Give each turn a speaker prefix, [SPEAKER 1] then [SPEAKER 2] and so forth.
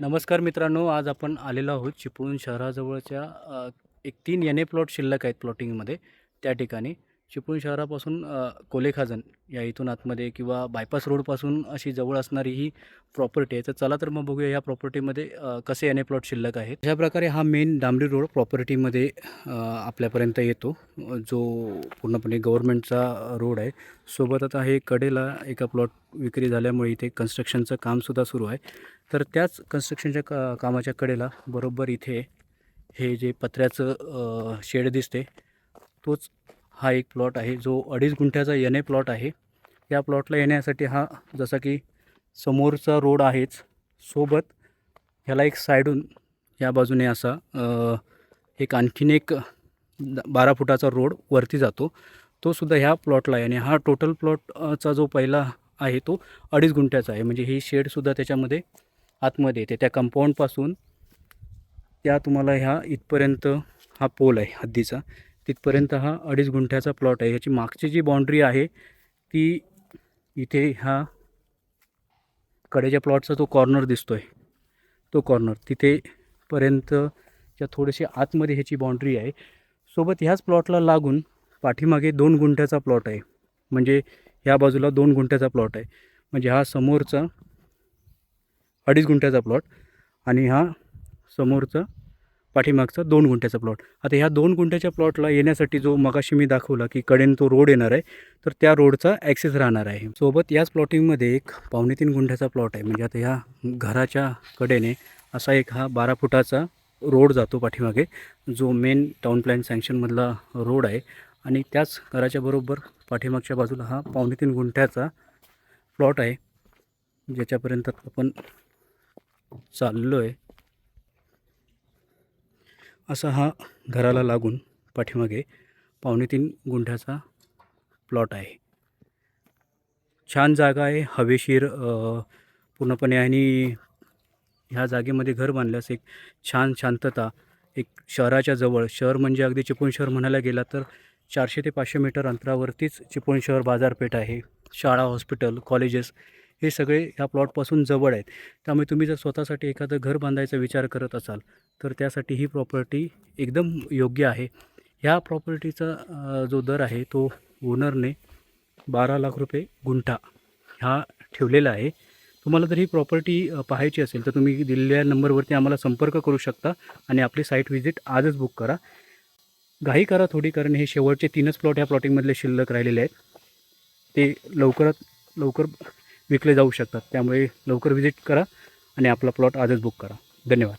[SPEAKER 1] नमस्कार मित्रांनो आज आपण आलेलो आहोत चिपळूण शहराजवळच्या एक तीन एन ए प्लॉट शिल्लक आहेत प्लॉटिंगमध्ये त्या ठिकाणी. चिपळूण शहरापासून कोलेखाजन या इथून आतमध्ये किंवा बायपास रोडपासून अशी जवळ असणारी ही प्रॉपर्टी आहे. तर चला तर मग बघूया या प्रॉपर्टीमध्ये कसे एन ए प्लॉट शिल्लक आहेत. अशा प्रकारे हा मेन डांबरी रोड प्रॉपर्टीमध्ये आपल्यापर्यंत येतो जो पूर्णपणे गव्हर्नमेंटचा रोड आहे. सोबत आता हे कडेला एका प्लॉट विक्री झाल्यामुळे इथे कन्स्ट्रक्शनचं कामसुद्धा सुरू आहे. तर त्याच कन्स्ट्रक्शनच्या का कामाच्या कडेला बरोबर इथे हे जे पत्र्याचं शेड दिसते तोच हा एक प्लॉट आहे जो अडीच गुंठ्याचा एन ए प्लॉट आहे. या प्लॉटला येण्यासाठी हा जसा की समोरचा रोड आहेच सोबत ह्याला एक साईडून या बाजूने असा एक आणखीन एक द- बारा फुटाचा रोड वरती जातो. तो सुद्धा ह्या प्लॉटला आहे आणि हा टोटल प्लॉटचा जो पहिला आहे तो अडीच गुंठ्याचा आहे. म्हणजे ही शेडसुद्धा त्याच्यामध्ये आतमध्ये येते. त्या कंपाऊंडपासून त्या तुम्हाला ह्या इथपर्यंत हा पोल आहे हद्दीचा. तिथपर्यंत हा अडीच गुंठ्याचा प्लॉट आहे. ह्याची मागची जी बाउंड्री आहे ती इथे हा कडेच्या प्लॉटचा तो कॉर्नर दिसतो आहे तो कॉर्नर तिथेपर्यंत च्या थोडेसे आतमध्ये ह्याची बाउंड्री आहे. सोबत ह्याच प्लॉटला लागून पाठीमागे दोन गुंठ्याचा प्लॉट आहे. म्हणजे ह्या बाजूला दोन गुंठ्याचा प्लॉट आहे. म्हणजे हा समोरचा अडीच गुंठ्याचा प्लॉट आणि हा समोरचा पाठीमागचा दोन गुंठ्याचा प्लॉट आता ह्या दोन गुंठ्याच्या प्लॉटला येण्यासाठी जो मगाशी मी दाखवला की कडेन तो रोड येणार आहे तर त्या रोडचा ॲक्सेस राहणार आहे. सोबत याच प्लॉटिंगमध्ये एक पावणे तीन गुंठ्याचा प्लॉट आहे. म्हणजे आता ह्या घराच्या कडेने असा एक हा बारा फुटाचा रोड जातो पाठीमागे जो मेन टाउन प्लॅन सँक्शनमधला रोड आहे. आणि त्याच घराच्या बरोबर पाठीमागच्या बाजूला हा पावणे तीन गुंठ्याचा प्लॉट आहे ज्याच्यापर्यंत आपण चाललो आहे असा हा घराला लागून पाठीमागे पावणे तीन गुंठ्याचा प्लॉट आहे. छान जागा आहे. हवेशीर पूर्णपणे आणि ह्या जागेमध्ये घर बांधल्यास एक छान शांतता एक शहराच्या जवळ शहर म्हणजे अगदी चिपळूण शहर म्हणायला गेला तर चारशे ते पाचशे मीटर अंतरावरतीच चिपळूण शहर बाजारपेठ आहे. शाळा हॉस्पिटल कॉलेजेस हे सगळे ह्या प्लॉटपासून जवळ आहेत. त्यामुळे तुम्ही जर स्वतःसाठी एखादं घर बांधायचा विचार करत असाल तर त्यासाठी ही प्रॉपर्टी एकदम योग्य आहे. ह्या प्रॉपर्टीचा जो दर आहे तो ओनरने बारा लाख रुपये गुंठा हा ठेवलेला आहे. तुम्हाला जर ही प्रॉपर्टी पाहायची असेल तर तुम्ही दिलेल्या नंबरवरती आम्हाला संपर्क करू शकता आणि आपली साईट व्हिजिट आजच बुक करा. घाई करा थोडी कारण हे शेवटचे तीनच प्लॉट ह्या प्लॉटिंगमधले शिल्लक राहिलेले आहेत. ते लवकरात लवकर विकले जाऊ शकतात. त्यामुळे लवकर व्हिजिट करा आणि आपला प्लॉट आजच बुक करा. धन्यवाद.